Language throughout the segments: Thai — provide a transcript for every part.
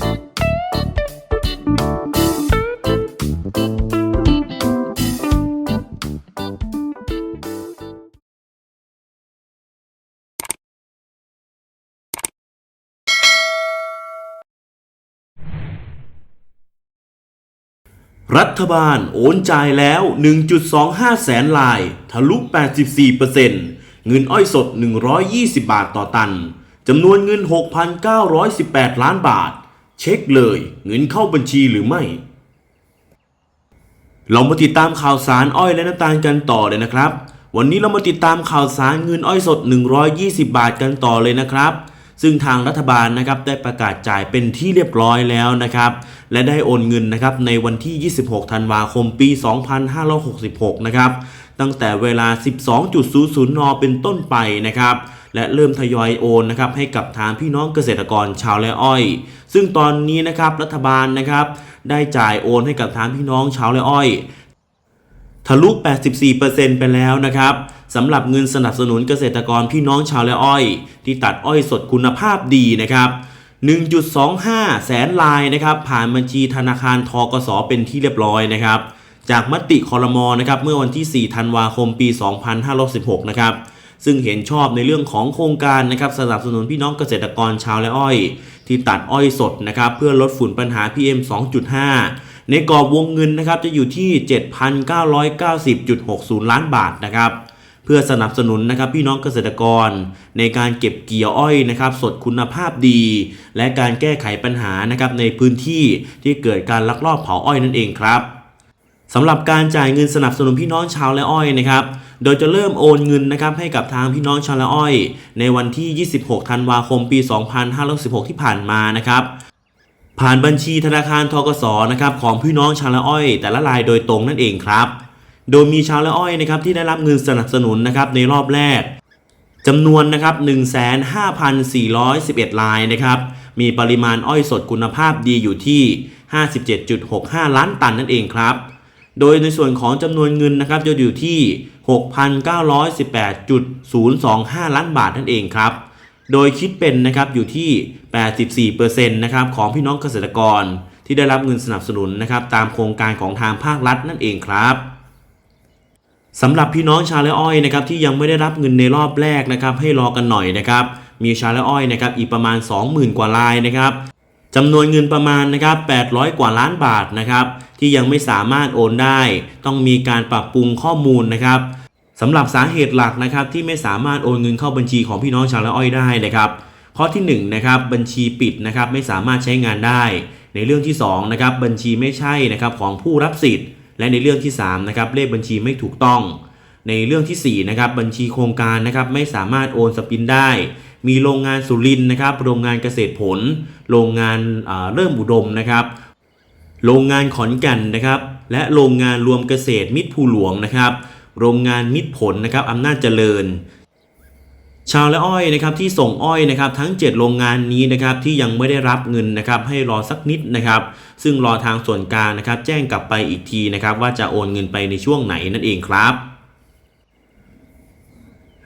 รัฐบาลโอนจ่ายแล้ว 1.25 แสนลาย ทะลุ 84%เงินอ้อยสด 120 บาทต่อตัน จำนวนเงิน 6,918 ล้านบาท เช็คเลยเงินเข้าบัญชีหรือไม่ เรามาติดตามข่าวสารอ้อยและน้ำตาลกันต่อเลยนะครับ วันนี้เรามาติดตามข่าวสารเงินอ้อยสด 120 บาทกันต่อเลยนะครับ ซึ่งทางรัฐบาลนะครับได้ประกาศจ่ายเป็นที่เรียบร้อยแล้วนะครับ และได้โอนเงินนะครับในวันที่ 26 ธันวาคมปี 2566 นะครับ ตั้งแต่เวลา 12.00 น เป็นต้นไปนะครับ และเริ่มทยอยโอนนะครับให้กับทางพี่น้องเกษตรกรชาวไร่อ้อย ซึ่งตอนนี้นะครับรัฐบาลนะครับได้จ่ายโอนให้กับทางพี่น้องชาวไร่อ้อย ทะลุ 84%ไปแล้วนะครับสำหรับเงินสนับสนุนเกษตรกรพี่น้องชาวไร่อ้อย ที่ตัดอ้อยสดคุณภาพดีนะครับ1.25 แสนลายนะครับ ผ่านบัญชีธนาคารทกสเป็นที่เรียบร้อยนะครับ จากมติคอรมอนะครับ เมื่อวันที่ 4 ธันวาคม ปี 2516 นะครับ ซึ่งเห็นชอบในเรื่องของโครงการนะครับสนับสนุนพี่น้องเกษตรกรชาวไร่อ้อย ที่ตัดอ้อยสดนะครับเพื่อลดฝุ่นปัญหา PM 2.5 ในกรอบวงเงินนะครับจะอยู่ที่ 7,990.60 ล้านบาทนะครับเพื่อสนับสนุนนะครับพี่น้องเกษตรกร ในการเก็บเกี่ยวอ้อยนะครับ สดคุณภาพดี และการแก้ไขปัญหานะครับในพื้นที่ที่เกิดการลักลอบเผาอ้อยนั่นเองครับ สำหรับการจ่ายเงินสนับสนุนพี่น้องชาวและอ้อยนะครับ โดยจะเริ่มโอนเงินนะครับให้กับทางพี่น้องชาวและอ้อย ในวันที่ 26 ธันวาคม ปี 2516ที่ผ่านมานะครับ ผ่านบัญชีธนาคารทกสนะครับของพี่น้องชาวละอ้อย แต่ละรายโดยตรงนั่นเองครับ โดยมีชาวละอ้อยนะครับที่ได้รับเงินสนับสนุนนะครับในรอบแรกจำนวนนะครับ 15,411 ลายนะครับ มีปริมาณอ้อยสดคุณภาพดีอยู่ที่ 57.65 ล้านตันนั่นเองครับ โดยในส่วนของจำนวนเงินนะครับจะอยู่ที่ 6,918.025 ล้านบาทนั่นเองครับ โดยคิดเป็นนะครับอยู่ที่ 84%นะครับของพี่น้องเกษตรกรที่ได้รับเงินสนับสนุนนะครับตามโครงการของทางภาครัฐนั่นเองครับสำหรับพี่น้องชาวไร่อ้อยนะครับที่ยังไม่ได้รับเงินในรอบแรกนะครับให้รอกันหน่อยนะครับมีชาวไร่อ้อยนะครับอีกประมาณ 20,000 กว่ารายนะครับ จำนวนเงินประมาณนะครับ800 กว่าล้านบาทนะครับ ที่ยังไม่สามารถโอนได้ ต้องมีการปรับปรุงข้อมูลนะครับสำหรับสาเหตุหลักนะครับ ที่ไม่สามารถโอนเงินเข้าบัญชีของพี่น้องชาวไร่อ้อยได้นะครับข้อที่1นะครับบัญชีปิดนะครับไม่สามารถใช้งานได้ ในเรื่องที่2นะครับบัญชีไม่ใช่นะครับของผู้รับสิทธิ์ และในเรื่องที่3นะครับเลขบัญชีไม่ถูกต้อง ในเรื่องที่4นะครับบัญชีโครงการนะครับไม่สามารถโอนสปินได้ มีโรงงานสุรินนะครับ โรงงานเกษตรผล โรงงานาเริ่มอุดมนะครับ โรงงานขอนแก่นนะครับ และโรงงานรวมเกษตรมิตรภูหลวงนะครับ โรงงานมิตรผลนะครับอำนาจเจริญ ชาวและอ้อยนะครับที่ส่งอ้อยนะครับ ทั้ง 7 โรงงานนี้นะครับที่ยังไม่ได้รับเงินนะครับให้รอสักนิดนะครับ ซึ่งรอทางส่วนกลางนะครับ แจ้งกลับไปอีกทีนะครับ ว่าจะโอนเงินไปในช่วงไหนนั่นเองครับ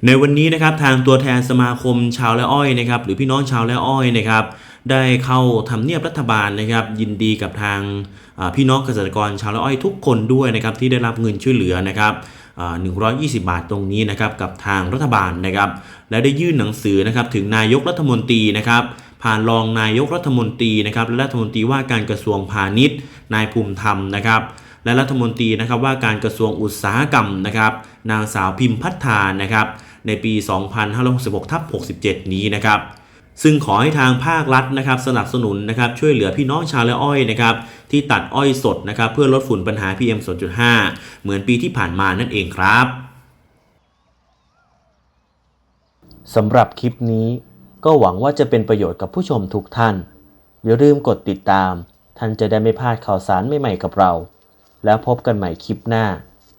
ในวันนี้นะครับทางตัวแทนสมาคมชาวและอ้อยนะครับหรือพี่น้องชาวและอ้อยนะครับได้เข้าทำเนียบรัฐบาลนะครับยินดีกับทางพี่น้องเกษตรกรชาวและอ้อยทุกคนด้วยนะครับที่ได้รับเงินช่วยเหลือนะครับอ่า120 บาทตรงนี้นะครับกับทางรัฐบาลนะครับและได้ยื่นหนังสือนะครับถึงนายกรัฐมนตรีนะครับผ่านรองนายกรัฐมนตรีนะครับและรัฐมนตรีว่าการกระทรวงพาณิชย์ นายภูมิธรรมนะครับและรัฐมนตรีนะครับว่าการกระทรวงอุตสาหกรรมนะครับนางสาวพิมพัฒนานะครับ ในปี 2566ทับ67 นี้นะครับซึ่งขอให้ทางภาครัฐนะครับสนับสนุนนะครับช่วยเหลือพี่น้องชาวและอ้อยนะครับที่ตัดอ้อยสดนะครับเพื่อลดฝุ่นปัญหา PM 2.5 เหมือนปีที่ผ่านมานั่นเองครับสำหรับคลิปนี้ก็หวังว่าจะเป็นประโยชน์กับผู้ชมทุกท่าน อย่าลืมกดติดตาม ท่านจะได้ไม่พลาดข่าวสารใหม่ๆกับเรา แล้วพบกันใหม่คลิปหน้า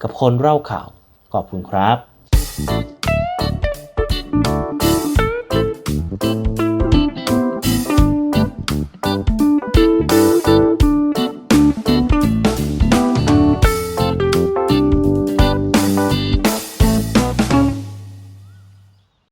กับคนเล่าข่าว ขอบคุณครับ